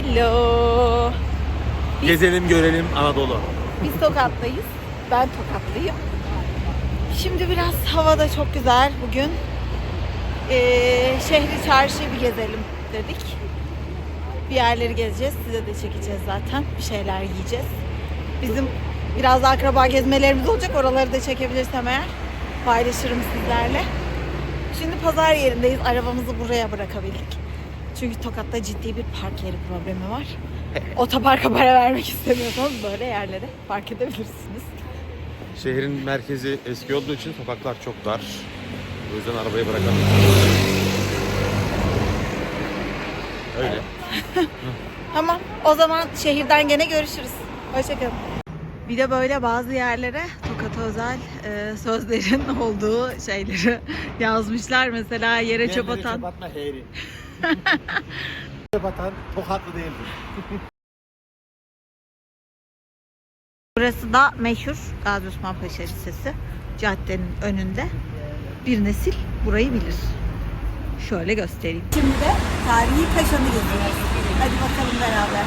Hello. Gezelim görelim Anadolu. Biz Tokat'tayız. Ben Tokatlıyım. Şimdi biraz havada çok güzel bugün. Ee, şehri çarşıyı bir gezelim dedik. Bir yerleri gezeceğiz. Size de çekeceğiz zaten. Bir şeyler yiyeceğiz. Bizim biraz da akraba gezmelerimiz olacak. Oraları da çekebilirsem eğer paylaşırım sizlerle. Şimdi pazar yerindeyiz. Arabamızı buraya bırakabildik. Çünkü Tokat'ta ciddi bir park yeri problemi var. Otoparka para vermek istemiyorsanız böyle yerlere park edebilirsiniz. Şehrin merkezi eski olduğu için sokaklar çok dar. O yüzden arabayı bırakamıyoruz. Öyle. Tamam. O zaman şehirden gene görüşürüz. Hoşçakalın. Bir de böyle bazı yerlere Tokat'a özel e, sözlerin olduğu şeyleri yazmışlar. Mesela yere çöp atan. Çöp atma heyri. çöp atan tokatlı değildir. Burası da meşhur Gazi Osman Paşa Lisesi. Caddenin önünde. Bir nesil burayı bilir. Şöyle göstereyim. Şimdi de tarihi Kaşan'ı geziyoruz. Hadi bakalım beraber.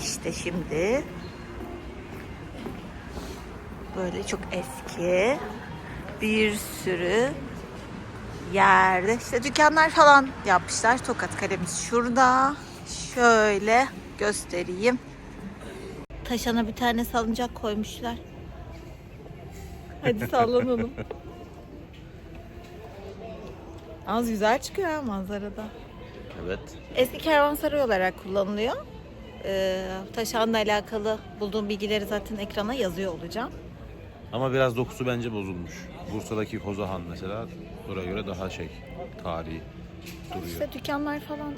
İşte şimdi böyle çok eski bir sürü yerde işte dükkanlar falan yapmışlar. Tokat Kalemiz şurada. Şöyle göstereyim. Taşana bir tane salıncak koymuşlar. Hadi sallanalım. Az güzel çıkıyor ha manzarada. Evet. Eski kervansaray olarak kullanılıyor. Ee, Taşan'la alakalı bulduğum bilgileri zaten ekrana yazıyor olacağım. Ama biraz dokusu bence bozulmuş. Bursa'daki Kozahan mesela oraya göre daha şey tarihi duruyor. İşte dükkanlar falan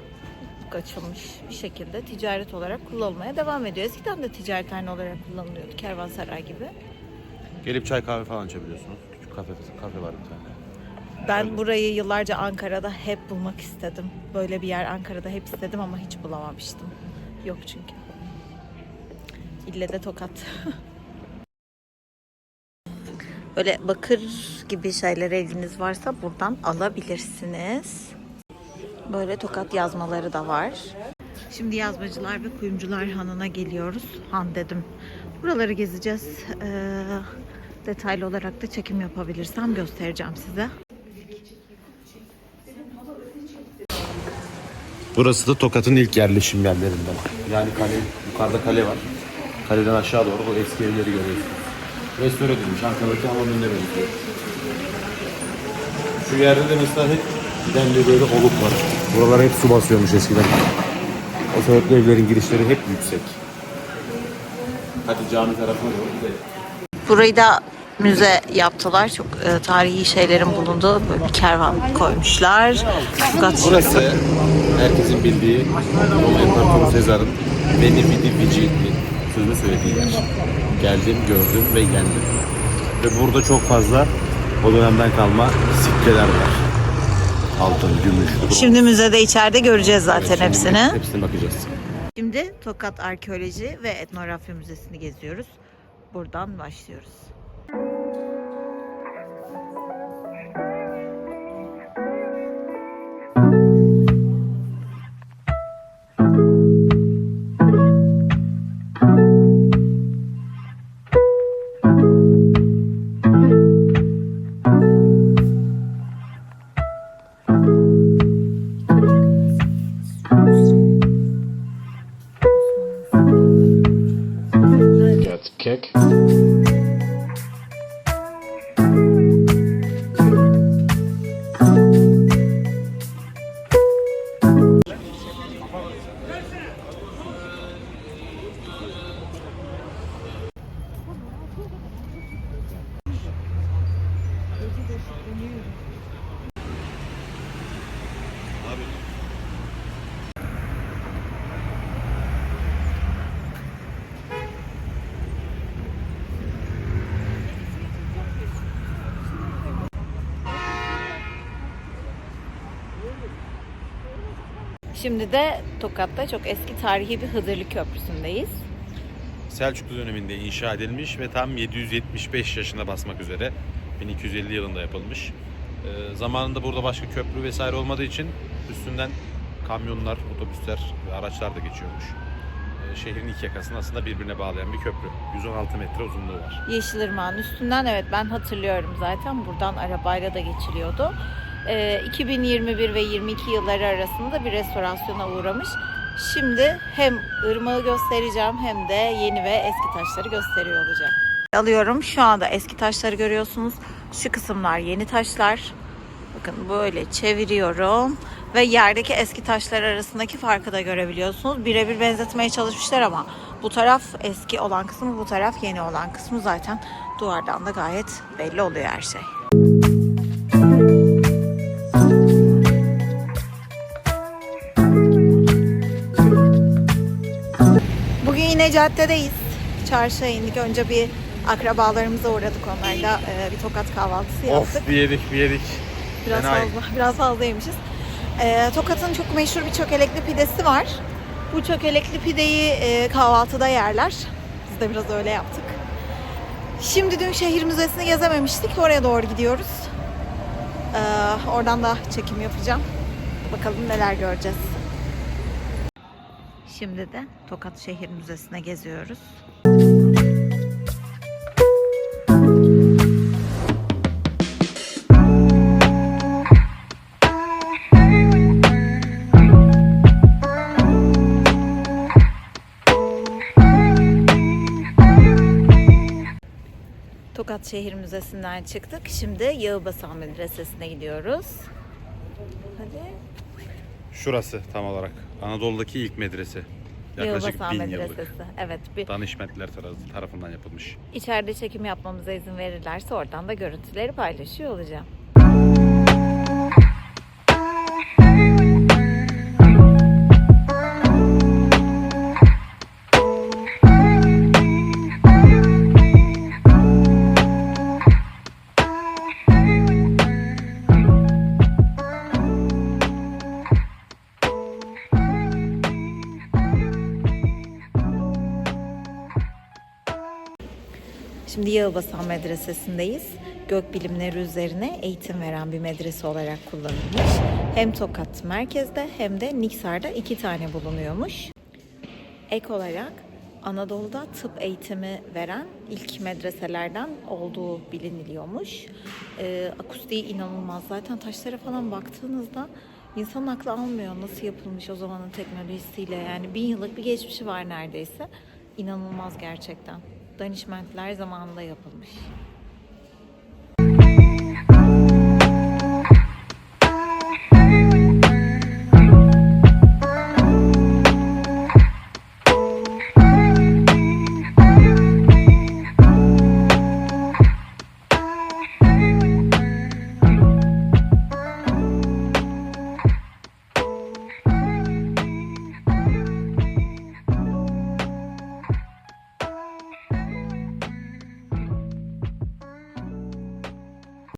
açılmış bir şekilde ticaret olarak kullanılmaya devam ediyor. Eskiden de ticarethane olarak kullanılıyordu kervansaray gibi. Gelip çay kahve falan içebiliyorsunuz. Küçük kafe, kafe var bir tane. Ben burayı yıllarca Ankara'da hep bulmak istedim. Böyle bir yer Ankara'da hep istedim ama hiç bulamamıştım. Yok çünkü. İlle de Tokat. Böyle bakır gibi şeylere ilginiz varsa buradan alabilirsiniz. Böyle tokat yazmaları da var. Şimdi yazmacılar ve kuyumcular hanına geliyoruz. Han dedim. Buraları gezeceğiz. Ee, detaylı olarak da çekim yapabilirsem göstereceğim size. Burası da Tokat'ın ilk yerleşim yerlerinden. Yani kale, yukarıda kale var. Kaleden aşağı doğru o eski evleri görüyorsunuz. Restore edilmiş Ankara'daki hamamında benziyor. Şu yerde de mesela hep demli böyle oluk var. Buralar hep su basıyormuş eskiden. O sebeple evlerin girişleri hep yüksek. Hadi cami tarafına doğru gidelim. Burayı da müze yaptılar. Çok e, tarihi şeylerin bulunduğu böyle bir kervan koymuşlar. Tokat Burası herkesin bildiği Roma İmparatoru Sezar'ın Veni Vidi Vici sözünü söylediği yer. Geldim, gördüm ve yendim. Ve burada çok fazla o dönemden kalma sikkeler var. Altın, gümüş, bronz. Şimdi müzede içeride göreceğiz zaten Evet, hepsini. Hepsine bakacağız. Şimdi Tokat Arkeoloji ve Etnografya Müzesi'ni geziyoruz. Buradan başlıyoruz. That's kick. Şimdi de Tokat'ta çok eski tarihi bir Hıdırlı Köprüsü'ndeyiz. Selçuklu döneminde inşa edilmiş ve tam 775 yaşına basmak üzere 1250 yılında yapılmış. Ee, zamanında burada başka köprü vesaire olmadığı için üstünden kamyonlar, otobüsler ve araçlar da geçiyormuş. Ee, şehrin iki yakasını aslında birbirine bağlayan bir köprü. 116 metre uzunluğu var. Yeşilırmağın üstünden evet ben hatırlıyorum zaten buradan arabayla da geçiliyordu. Ee, 2021 ve 22 yılları arasında da bir restorasyona uğramış. Şimdi hem ırmağı göstereceğim hem de yeni ve eski taşları gösteriyor olacağım. Alıyorum. Şu anda eski taşları görüyorsunuz. Şu kısımlar yeni taşlar. Bakın böyle çeviriyorum ve yerdeki eski taşlar arasındaki farkı da görebiliyorsunuz. Birebir benzetmeye çalışmışlar ama bu taraf eski olan kısmı, bu taraf yeni olan kısmı zaten duvardan da gayet belli oluyor her şey. Caddedeyiz. Çarşıya indik. Önce bir akrabalarımıza uğradık onlarla. e, bir tokat kahvaltısı yaptık. Of bir yedik bir yedik. Biraz Fena. fazla, biraz fazla yemişiz. Ee, Tokat'ın çok meşhur bir çökelekli pidesi var. Bu çökelekli pideyi e, kahvaltıda yerler. Biz de biraz öyle yaptık. Şimdi dün şehir müzesini gezememiştik. Oraya doğru gidiyoruz. Ee, oradan da çekim yapacağım. Bakalım neler göreceğiz. Şimdi de Tokat Şehir Müzesi'ne geziyoruz. Tokat Şehir Müzesi'nden çıktık. Şimdi Yağıbasan Medresesi'ne gidiyoruz. Hadi. Şurası tam olarak. Anadolu'daki ilk medrese. Yaklaşık Yağıbasan bin yıllık. Medresesi. Evet. Bir Danışmentler taraf- tarafından yapılmış. içeride çekim yapmamıza izin verirlerse oradan da görüntüleri paylaşıyor olacağım. Şimdi Yağıbasan Medresesi'ndeyiz. Gök bilimleri üzerine eğitim veren bir medrese olarak kullanılmış. Hem Tokat merkezde hem de Niksar'da iki tane bulunuyormuş. Ek olarak Anadolu'da tıp eğitimi veren ilk medreselerden olduğu biliniliyormuş. Ee, akustiği inanılmaz. Zaten taşlara falan baktığınızda insan aklı almıyor nasıl yapılmış o zamanın teknolojisiyle. Yani bin yıllık bir geçmişi var neredeyse. İnanılmaz gerçekten. Danişmentler zamanında yapılmış.